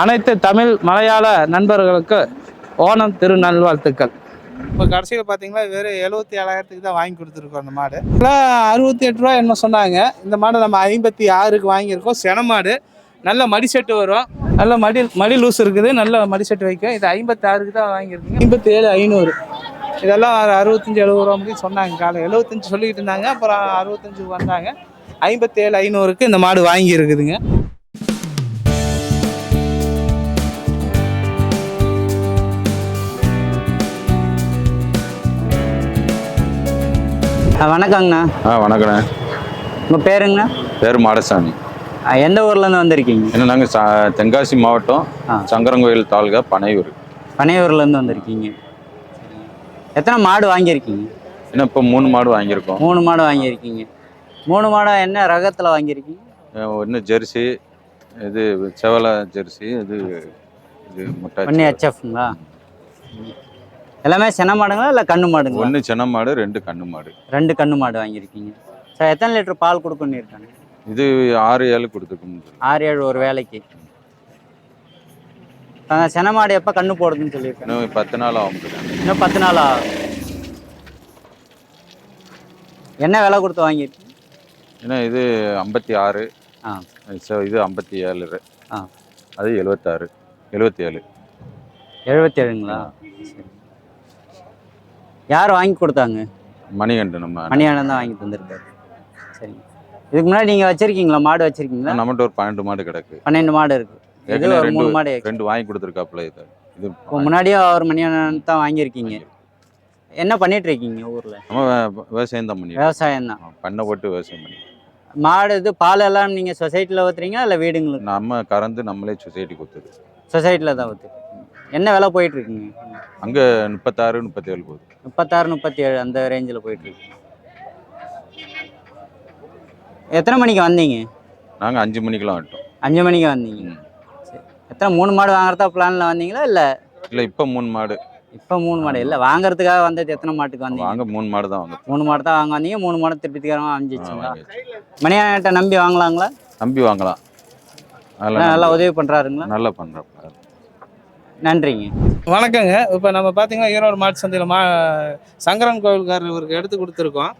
அனைத்து தமிழ் மலையாள நண்பர்களுக்கு ஓணம் திருநல்வாழ்த்துக்கள். இப்போ கடைசியில் பார்த்தீங்கன்னா வெறும் எழுபத்தி ஏழாயிரத்துக்கு தான் வாங்கி கொடுத்துருக்கோம் அந்த மாடு. அறுபத்தி எட்டு ரூபா என்ன சொன்னாங்க. இந்த மாடு நம்ம ஐம்பத்தி ஆறுக்கு வாங்கியிருக்கோம். சென மாடு. நல்ல மடி செட்டு வரும். நல்ல மடி மடி லூஸ் இருக்குது. நல்ல மடி செட்டு வைக்கும். இது ஐம்பத்தி ஆறுக்கு தான் வாங்கியிருக்கீங்க. ஐம்பத்தி ஏழு ஐநூறு. இதெல்லாம் அறுபத்தஞ்சி எழுபது ரூபா முடியும் சொன்னாங்க காலை. எழுபத்தஞ்சு சொல்லிக்கிட்டு இருந்தாங்க. அப்புறம் அறுபத்தஞ்சுக்கு வந்தாங்க. ஐம்பத்தேழு ஐநூறுக்கு இந்த மாடு வாங்கி இருக்குதுங்க வணக்கங்கண்ணா. ஆ வணக்கண்ணே. உங்கள் பேருங்கண்ணா? பேர் மாடசாமி. எந்த ஊர்லேருந்து வந்திருக்கீங்க? என்ன நாங்கள் ச தென்காசி மாவட்டம். சங்கரங்கோயில் தாலுகா பனையூர். பனையூர்லேருந்து வந்திருக்கீங்க. எத்தனை மாடு வாங்கியிருக்கீங்க? என்ன இப்போ மூணு மாடு வாங்கியிருக்கோம். மூணு மாடு வாங்கியிருக்கீங்க. மூணு மாடு என்ன ரகத்தில் வாங்கியிருக்கீங்க? ஒன்று ஜெர்சி இது செவலை ஜெர்சி இது இது முட்டை ஒன்று ஹெச்எஃப்ங்களா எல்லாமே சென மாடுங்களா இல்லை கண்ணு மாடுங்களா? ஒன்று சின்ன மாடு ரெண்டு கண்ணு மாடு. ரெண்டு கண்ணு மாடு வாங்கியிருக்கீங்க. சார் எத்தனை லிட்டர் பால் கொடுக்கணும்னு இருக்காங்க? இது ஆறு ஏழு கொடுத்துருக்கோம் ஆறு ஏழு ஒரு வேலைக்கு. சென மாடு எப்போ கண்ணு போடுதுன்னு சொல்லியிருக்காங்க? இன்னும் பத்து நாள் ஆகும் இன்னும் பத்து நாள் ஆகும். என்ன விலை கொடுத்து வாங்கியிருக்கீங்க? ஏன்னா இது ஐம்பத்தி ஆறு. ஆ. இது ஐம்பத்தி ஏழு. ஆ. அது எழுபத்தாறு எழுபத்தி ஏழு எழுபத்தேழுங்களா சரி. யார் வாங்கி கொடுத்தாங்க? மணிகண்டன் நம்ம மணியானந்தான் தான் வாங்கி தந்திருக்காரு. சரிங்க இதுக்கு முன்னாடி நீங்கள் வச்சிருக்கீங்களா? மாடு வச்சிருக்கீங்களா? நம்மகிட்ட ஒரு பன்னெண்டு மாடு கிடக்கு. பன்னெண்டு மாடு இருக்கு. இது ஒரு மூணு மாடு. ரெண்டு வாங்கி கொடுத்துருக்காப்புல இது. இது முன்னாடியும் அவர் மணியானந்த் தான் வாங்கியிருக்கீங்க. என்ன பண்ணிட்டு இருக்கீங்க ஊர்ல? நம்ம விவசாயம் தான் பண்ணி விவசாயம் தான். பண்ணை போட்டு விவசாயம் பண்ணி மாடு இது பால் எல்லாம் நீங்க சொசைட்டில ஊத்துறீங்களா இல்லை வீடுங்களுக்கு நம்ம கறந்து நம்மளே சொசைட்டி கொடுத்துரு சொசைட்டில தான் ஊத்து என்ன விலை போயிட்டு இருக்குங்க அங்கே முப்பத்தாறு முப்பத்தேழு போகுது. முப்பத்தாறு முப்பத்தி ஏழு அந்த ரேஞ்சில் போயிட்டு இருக்கு எத்தனை மணிக்கு வந்தீங்க? நாங்கள் அஞ்சு மணிக்கெல்லாம் விட்டோம் அஞ்சு மணிக்கு வந்தீங்க. சரி. எத்தனை மூணு மாடு வாங்குறதா பிளான்ல வந்தீங்களா இல்லை? இல்லை இப்போ மூணு மாடு. இப்போ மூணு மாடு. இல்லை வாங்குறதுக்காக வந்தது எத்தனை மாட்டுக்கு வந்தீங்க? வாங்க மூணு மாடு தான் வாங்க மூணு மாடு தான் வாங்க வந்தீங்க மூணு மாடு திருப்பதிக்காரங்க அமைஞ்சிச்சுங்களா. மணியானிட்ட நம்பி வாங்கலாங்களா? நம்பி வாங்கலாம். நல்லா உதவி பண்ணுறாருங்களா நல்லா பண்ணுறோம் நன்றிங்க. வணக்கங்க. இப்போ நம்ம பார்த்தீங்கன்னா ஈரோடு மாட்டு சந்தையில் மா சங்கரன் கோவில்காரர் இவருக்கு எடுத்து கொடுத்துருக்கோம்.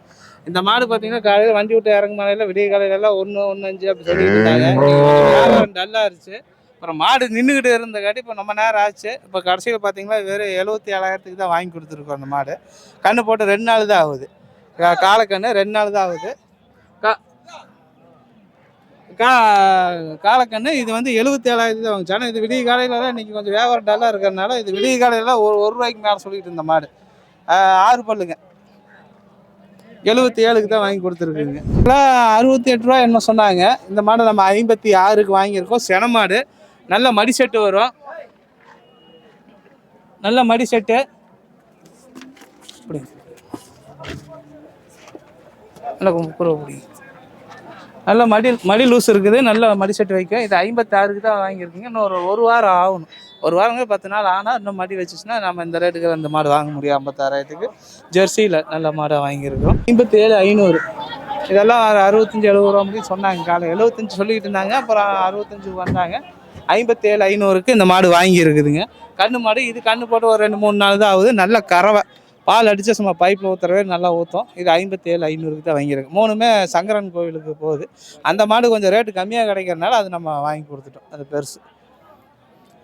இந்த மாடு பார்த்தீங்கன்னா காலையில் வண்டி விட்டு இறங்கு மாலையில் விடிய காலையில எல்லாம் ஒன்று ஒன்று அஞ்சு அப்படி சொல்லிட்டு இருந்தாங்க. டல்லாக இருந்துச்சு. அப்புறம் மாடு நின்றுக்கிட்டு இருந்தங்காட்டி இப்போ நம்ம நேரம் ஆச்சு. இப்போ கடைசியில் பார்த்தீங்கன்னா வெறும் எழுபத்தி ஏழாயிரத்துக்கு தான் வாங்கி கொடுத்துருக்கோம் அந்த மாடு. கண்ணு போட்டு ரெண்டு நாள் தான் ஆகுது. கா- காளைக்கண்ணு ரெண்டு நாள் தான் ஆகுது. கா கா காலக்கண்ணு இது வந்து எழுபத்தி ஏழாயிரத்தி தான் வாங்குச்சு ஆனால் இது விடிய காலையிலலாம் இன்றைக்கி கொஞ்சம் வியாபாரம் டல்லாக இருக்கிறதுனால இது விடிய காலையில் ஒரு ஒரு ரூபாய்க்கு மேலே சொல்லிட்டு இருந்த மாடு. ஆறு பல்லுங்க. எழுபத்தி ஏழுக்கு தான் வாங்கி கொடுத்துருக்குங்க. அறுபத்தி எட்டு ரூபா என்ன சொன்னாங்க. இந்த மாடு நம்ம ஐம்பத்தி ஆறுக்கு வாங்கியிருக்கோம். சென மாடு. நல்ல மடி செட்டு வரும். நல்ல மடி செட்டு. நல்லா நல்ல முடியும் பிடிக்கும் நல்ல மடி மடி லூஸ் இருக்குது. நல்ல மடி செட்டு வைக்கும் இது ஐம்பத்தாறுக்கு தான் வாங்கியிருக்கீங்க. இன்னும் ஒரு ஒரு வாரம் ஆகணும். ஒரு வாரங்க பத்து நாள் ஆனால் இன்னும் மடி வச்சுச்சுன்னா நம்ம இந்த ரேட்டுக்கு அந்த மாடு வாங்க முடியும். ஐம்பத்தாறாயிரத்துக்கு. ஜெர்சியில் நல்ல மாடாக வாங்கியிருக்கோம் ஐம்பத்தி ஏழு ஐநூறு. இதெல்லாம் ஒரு எழுபது ரூபா முடியும் சொன்னாங்க. காலை எழுபத்தஞ்சு சொல்லிக்கிட்டு இருந்தாங்க. அப்புறம் அறுபத்தஞ்சுக்கு வந்தாங்க. ஐம்பத்தேழு ஐநூறுக்கு இந்த மாடு வாங்கியிருக்குதுங்க. கண்ணு மாடு இது கண்ணு போட்டு ஒரு ரெண்டு மூணு நாள் தான் ஆகுது. நல்ல கறவை. பால் அடித்து சும்மா பைப்பில் ஊற்றுறவே நல்லா ஊற்றும் இது ஐம்பத்தி ஏழு ஐநூறுக்கு தான் வாங்கியிருக்கு. மூணுமே சங்கரன் கோவிலுக்கு போகுது. அந்த மாடு கொஞ்சம் ரேட்டு கம்மியாக கிடைக்கிறனால அது நம்ம வாங்கி கொடுத்துட்டோம். அது பெருசு.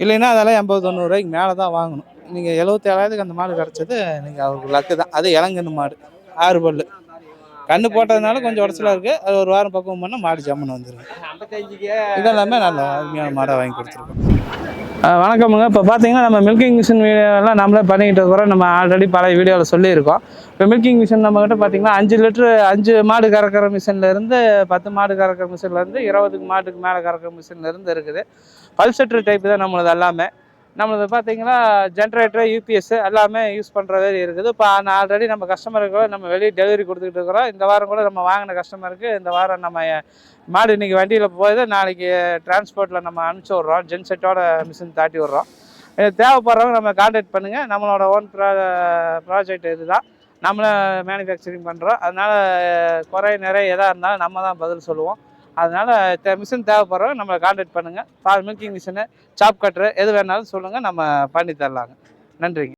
இல்லைன்னா அதெல்லாம் எண்பது தொண்ணூறுரூவாய்க்கு மேலே தான் வாங்கணும். நீங்கள் எழுபத்தேழாயிரத்துக்கு அந்த மாடு கிடச்சது நீங்கள் அவருக்கு லக்கு தான். அது இளங்கன்னு மாடு. ஆறு பல்லு. கண்ணு போட்டதுனால கொஞ்சம் உடச்சலாக இருக்குது அது ஒரு வாரம் பக்குவம் பண்ணால் மாடு ஜம்முன்னு வந்துருக்கு இதெல்லாமே நல்ல அருமையான மாடை வாங்கி கொடுத்துருக்கோம். வணக்கமுங்க. இப்போ பார்த்தீங்கன்னா நம்ம மில்கிங் மிஷின் எல்லாம் நம்மளே பண்ணிக்கிட்டு இருக்கிறோம். நம்ம ஆல்ரெடி பல வீடியோவில் சொல்லியிருக்கோம். இப்போ மில்கிங் மிஷின் நம்மக்கிட்ட பார்த்தீங்கன்னா அஞ்சு லிட்ரு அஞ்சு மாடு கறக்கிற மிஷின்லேருந்து பத்து மாடு கறக்கிற மிஷின்லேருந்து இருபதுக்கு மாட்டுக்கு மேலே கறக்கிற மிஷின்லேருந்து இருக்குது. பல்செட்ரு டைப் தான் நம்மளது எல்லாமே. நம்மளது பார்த்தீங்கன்னா ஜென்ரேட்டர் யூபிஎஸ் எல்லாமே யூஸ் பண்ணுற மாதிரி இருக்குது. இப்போ நான் ஆல்ரெடி நம்ம கஸ்டமருக்கு நம்ம வெளியே டெலிவரி கொடுத்துக்கிட்டு இருக்கிறோம். இந்த வாரம் கூட நம்ம வாங்கின கஸ்டமருக்கு இந்த வாரம் நம்ம மாடு இன்றைக்கி வண்டியில் போய் நாளைக்கு டிரான்ஸ்போர்ட்டில் நம்ம அனுப்பிச்சி விட்றோம். ஜென்செட்டோட மிஷின் தாட்டி விட்றோம். இது தேவைப்படுறவங்க நம்ம கான்டாக்ட் பண்ணுங்கள் நம்மளோட ஓன் ப்ரா ப்ராஜெக்ட் இதுதான். நம்மளே மேனுஃபேக்சரிங் பண்ணுறோம் அதனால் குறை நிறைய எதாக இருந்தாலும் நம்ம தான் பதில் சொல்லுவோம். அதனால் மிஷின் தேவைப்படுறவங்க நம்மளை கான்டாக்ட் பண்ணுங்கள் பா மில்கிங் மிஷினு சாப் கட்டுற எது வேணாலும் சொல்லுங்கள் நம்ம பண்ணி தரலாங்க. நன்றிங்க.